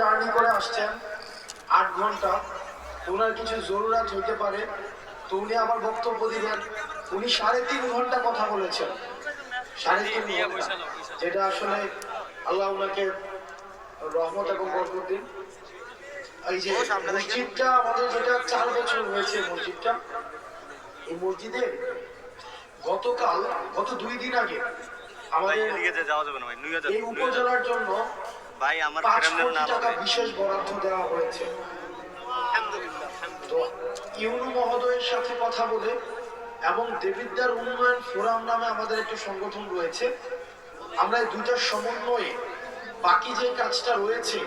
Journey করে আসছেন আট ঘণ্টা। ওনার কিছু জরুরাত হইতে পারে। তো উনি আবার বক্তব্য দিলেন। উনি সাড়ে তিন ঘণ্টা কথা বলেছেন। সাড়ে তিন ঘণ্টা। যেটা আসলে আল্লাহ ওনাকে রহমত এবং বরকত দিন। এই যে মসজিদটা আমাদের যেটা চার বছর হয়েছে মসজিদটা। এই মসজিদে গতকাল গত দুই দিন আগে আমাদের এই উপজেলার জন্য ভাই আমার কোটি নাম টাকা বিশেষ বরাদ্দ দেওয়া হয়েছে। তো ইউনু মহোদয়ের সাথে কথা বলে এবং দেবিদ্যার উন্নয়ন ফোরাম নামে আমাদের একটি সংগঠন রয়েছে। আমরা এই দুইটার সমন্বয়ে বাকি যে কাজটা রয়েছে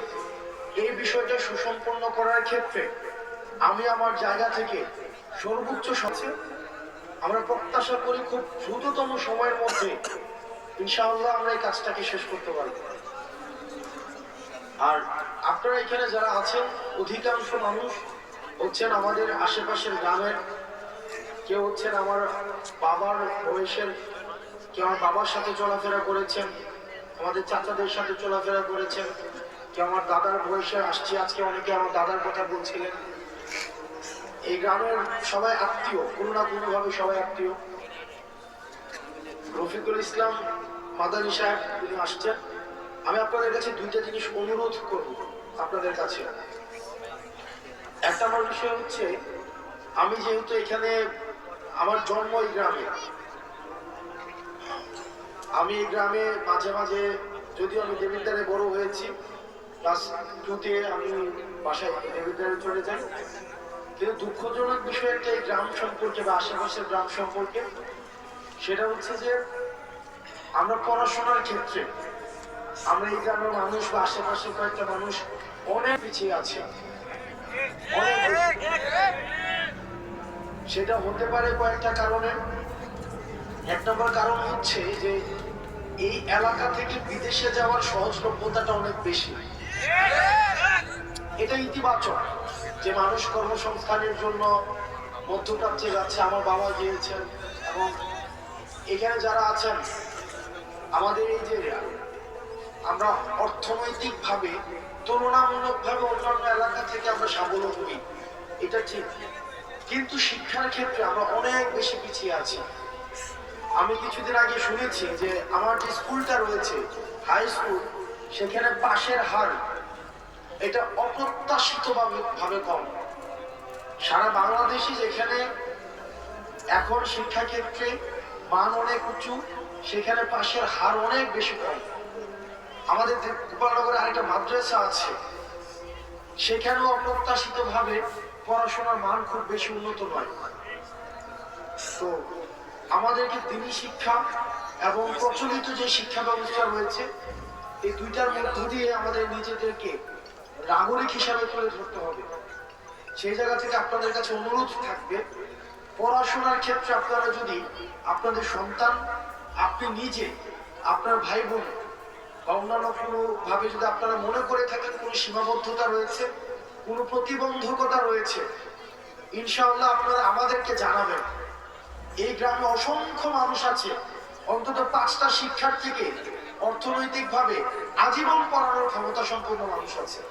এই বিষয়টা সুসম্পন্ন করার ক্ষেত্রে আমি আমার জায়গা থেকে সর্বোচ্চ সচে আমরা প্রত্যাশা করি খুব দ্রুততম সময়ের মধ্যে ইনশাআল্লাহ আমরা এই কাজটাকে শেষ করতে পারব। আর আপনারা এখানে যারা আছেন, অধিকাংশ মানুষ হচ্ছেন আমাদের আশেপাশের গ্রামের। কেউ হচ্ছেন আমার বাবার বয়সের, কেউ আমার বাবার সাথে চলাফেরা করেছেন, আমাদের চাচাদের সাথে চলাফেরা করেছেন, কেউ আমার দাদার বয়সে আসছে, আজকে অনেকে আমার দাদার কথা বলছিলেন। এই গ্রামের সবাই আত্মীয়, কোনো না কোনো ভাবে সবাই আত্মীয়। রফিকুল ইসলাম মাদানী সাহেব, তিনি আসছেন। আমি আপনাদের কাছে দুইটা জিনিস অনুরোধ করব আপনাদের কাছে। একটা আমার বিষয় হচ্ছে, আমি যেহেতু এখানে আমার জন্ম এই গ্রামে, আমি এই গ্রামে মাঝে মাঝে যদিও আমি দেবিদ্বারে বড় হয়েছি ক্লাস টুতে আমি বাসায় দেবিদ্বারে চলে যাই। কিন্তু দুঃখজনক বিষয় একটা এই গ্রাম সম্পর্কে বা আশেপাশের গ্রাম সম্পর্কে, সেটা হচ্ছে যে আমরা পড়াশোনার ক্ষেত্রে আমরা মানুষ বা আশেপাশে কয়েকটা মানুষ অনেক পিছিয়ে আছে। সেটা হতে পারে কয়েকটা কারণে। এক নম্বর কারণ হচ্ছে যে এই এলাকা থেকে বিদেশে যাওয়ার সহজলভ্যতাটা অনেক বেশি। এটা ইতিবাচক যে মানুষ কর্মসংস্থানের জন্য মধ্যপ্রাচ্যে যাচ্ছে, আমার বাবা গিয়েছেন এবং এখানে যারা আছেন, আমাদের এই যে আমরা অর্থনৈতিকভাবে, তুলনামূলকভাবে অন্যান্য এলাকা থেকে আমরা স্বাবলম্বী। এটা ঠিক। কিন্তু শিক্ষার ক্ষেত্রে আমরা অনেক বেশি পিছিয়ে আছি। আমি কিছুদিন আগে শুনেছি যে আমার যে স্কুলটা রয়েছে হাই স্কুল সেখানে পাশের হার এটা অপ্রত্যাশিত ভাবে কম। সারা বাংলাদেশে যেখানে এখন শিক্ষাক্ষেত্রে মান অনেক উঁচু, সেখানে পাশের হার অনেক বেশি কম। আমাদের গোপালনগরে আরেকটা মাদ্রাসা আছে, সেখানেও অপ্রত্যাশিত ভাবে পড়াশোনার মান খুব বেশি উন্নত নয়। তো আমাদেরকে দিনী শিক্ষা এবং প্রচলিত যে শিক্ষা ব্যবস্থা রয়েছে, এই দুইটার মধ্য দিয়ে আমাদের নিজেদেরকে নাগরিক হিসাবে তুলে ধরতে হবে। সেই জায়গা থেকে আপনাদের কাছে অনুরোধ থাকবে, পড়াশোনার ক্ষেত্রে আপনারা যদি আপনাদের সন্তান, আপনি নিজে, আপনার ভাই বোন ভাবে যদি আপনারা মনে করে থাকেন কোনো সীমাবদ্ধতা রয়েছে, কোনো প্রতিবন্ধকতা রয়েছে, ইনশাআল্লাহ আপনারা আমাদেরকে জানাবেন। এই গ্রামে অসংখ্য মানুষ আছে, অন্তত পাঁচটা শিক্ষার থেকে অর্থনৈতিকভাবে আজীবন পড়ানোর ক্ষমতা সম্পন্ন মানুষ আছে।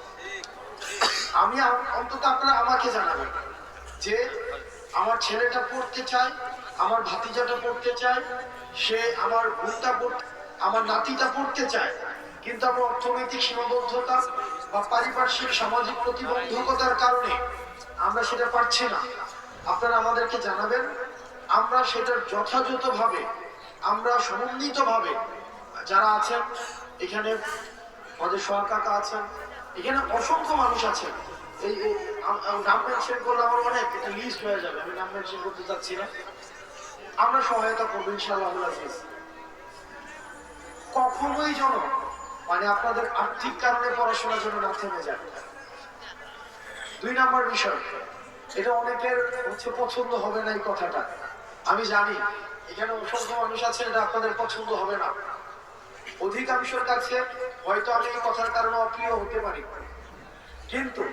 আমি অন্তত আপনারা আমাকে জানাবেন যে আমার ছেলেটা পড়তে চায়, আমার ভাতিজাটা পড়তে চায়, সে আমার বোনটা পড়তে আমার নাতিটা পড়তে চায়, কিন্তু আমার অর্থনৈতিক সীমাবদ্ধতা বা পারিপার্শ্বিক সামাজিক প্রতিবন্ধকতার কারণে আমরা সেটা পারছি না। আপনারা আমাদেরকে জানাবেন, আমরা সেটার যথাযথভাবে, আমরা সমন্বিতভাবে যারা আছেন, এখানে আমাদের সহকাকা আছেন, এখানে অসংখ্য মানুষ আছেন। এই নাম মেনশন করলে আমার অনেক একটা লিস্ট হয়ে যাবে, আমি নাম মেনশন করতে চাচ্ছি না। আমরা সহায়তা করব, ইনশাআল্লাহ আবুল আজিজ কখনোই যেন মানে আপনাদের আর্থিক কারণে পড়াশোনার জন্য না থেমে যায় দুই নম্বর বিষয়, এটা অনেকের হচ্ছে পছন্দ হবে না এই কথাটা। আমি জানি, এখানে অসংখ্য মানুষ আছে, এটা আপনাদের পছন্দ হবে না। অধিকাংশের কাছে হয়তো আমি এই কথার কারণে অপ্রিয় হতে পারি। কিন্তু,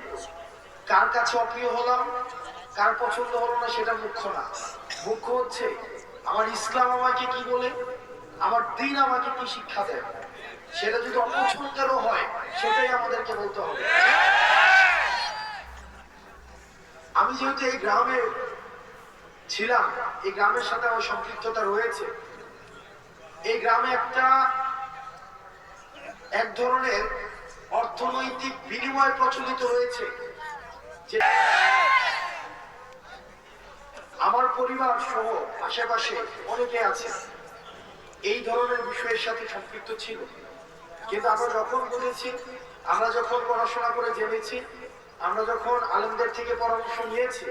কার কাছে অপ্রিয় হলাম, কার পছন্দ হলো না সেটা মুখ্য না। মুখ্য হচ্ছে, আমার ইসলাম আমাকে কি বলে? আমার দিন আমাকে কি শিক্ষা দেয়? সেটা যদি অপছন্দেরও হয়, সেটাই আমাদেরকে বলতে হবে। আমি যেহেতু এই গ্রামে ছিলাম, এই গ্রামের সাথে আমার সম্পৃক্ততা রয়েছে। এই গ্রামে একটা এক ধরনের অর্থনৈতিক বিনিময় প্রচলিত রয়েছে। আমার পরিবার সহ আশেপাশে অনেকে আছে। এই ধরনের বিষয়ের সাথে সম্পৃক্ত ছিল। কিন্তু আমরা যখন বুঝেছি আমরা যখন পড়াশোনা করে জেনেছি আমরা যখন আলেমদের থেকে পরামর্শ নিয়েছি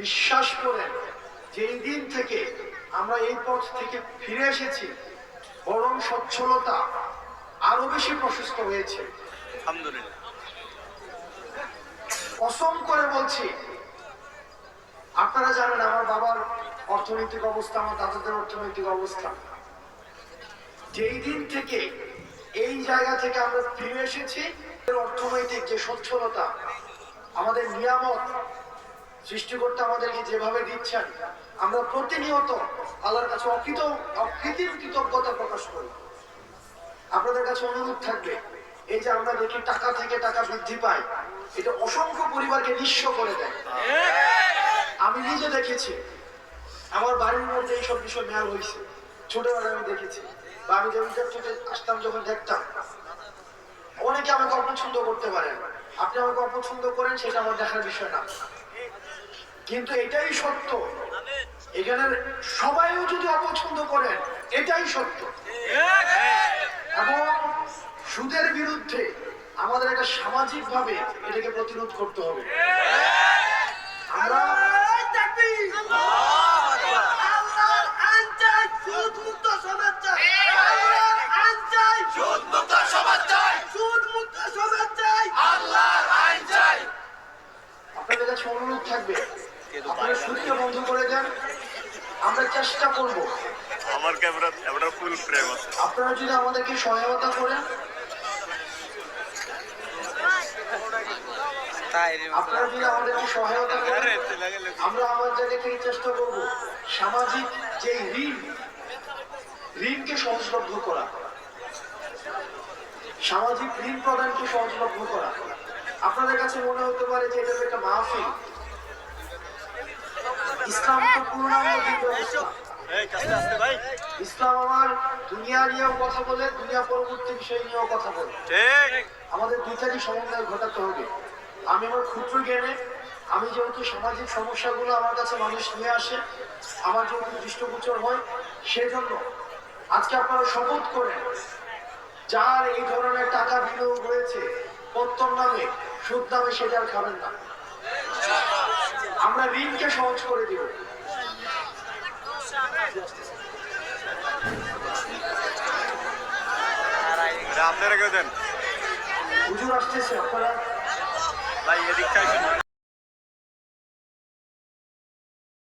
বিশ্বাস করেন যেই দিন থেকে আমরা এই পথ থেকে ফিরে এসেছি বরং সচ্ছলতা আরও বেশি প্রশস্ত হয়েছে। আলহামদুলিল্লাহ। কসম করে বলছি আপনারা জানেন আমার বাবার অর্থনৈতিক অবস্থা আমার দাদাদের অর্থনৈতিক অবস্থা। যেই দিন থেকে এই জায়গা থেকে আমরা ফিরে এসেছি অর্থনৈতিক যে সচ্ছলতা, আমাদের নিয়ামত সৃষ্টিকর্তা আমাদেরকে যেভাবে দিচ্ছেন, আমরা প্রতিনিয়ত আল্লাহর কাছে অকৃত অকৃতির কৃতজ্ঞতা প্রকাশ করি। আপনাদের কাছে অনুরোধ থাকবে, এই যে আমরা দেখি টাকা থেকে টাকা বৃদ্ধি পায়, এটা অসংখ্য পরিবারকে নিঃস্ব করে দেয়। আমি নিজে দেখেছি, আমার বাড়ির মধ্যে এইসব বিষয় মেয়াল হয়েছে, ছোটবেলায় আমি দেখেছি। বা আমি যখন থেকে আসতাম, যখন দেখতাম, অনেকে আমাকে অপছন্দ করতে পারেন আপনি আমাকে অপছন্দ করেন, সেটা আমার দেখার বিষয় না। কিন্তু এটাই সত্য। এখানে সবাইও যদি অপছন্দ করেন, এটাই সত্য। এবং সুদের বিরুদ্ধে আমাদের একটা সামাজিক ভাবে এটাকে প্রতিরোধ করতে হবে। আমরা সমাজ চাই সুদমুক্ত সমাজ চাই। আল্লাহর আইন চাই। আপনাদের কাছে অনুরোধ থাকবে আপনারা সুদকে বন্ধ করে দেন আমরা চেষ্টা করব। আমার ক্যামেরা ক্যামেরা ফুল ফ্রেম আছে। আপনারা যদি আমাদেরকে সহায়তা করেন আপনারা যদি আমাদেরকে সহায়তা করেন আমরা আমার জায়গা থেকে চেষ্টা করব সামাজিক যে ঋণ ঋণকে সহজলভ্য করা। সামাজিক ঋণ প্রদানকে সহজলভ্য করা। আপনাদের কাছে মনে হতে পারে যে এটা একটা মাহফিল। ইসলাম তো পূর্ণাঙ্গ দিন ব্যবস্থা ইসলাম আমার দুনিয়া নিয়েও কথা বলে দুনিয়া পরবর্তী বিষয় নিয়েও কথা বলে। আমাদের দুইটারই সমন্বয় ঘটাতে হবে। আমি আমার ক্ষুদ্র জ্ঞানে আমি যেহেতু সামাজিক সমস্যাগুলো আমার কাছে মানুষ নিয়ে আসে আমার যেহেতু দৃষ্টগোচর হয় সেজন্য আজকে আপনারা শপথ করেন যার এই ধরনের টাকা বিনিয়োগ হয়েছে পত্তর নামে সুদ নামে সেটা আর খাবেন না। আমরা ঋণকে সহজ করে দিব। আপনারা কেউ দেন? হুজুর আসতেছে আপনারা? ভাই এদিক চাইছেন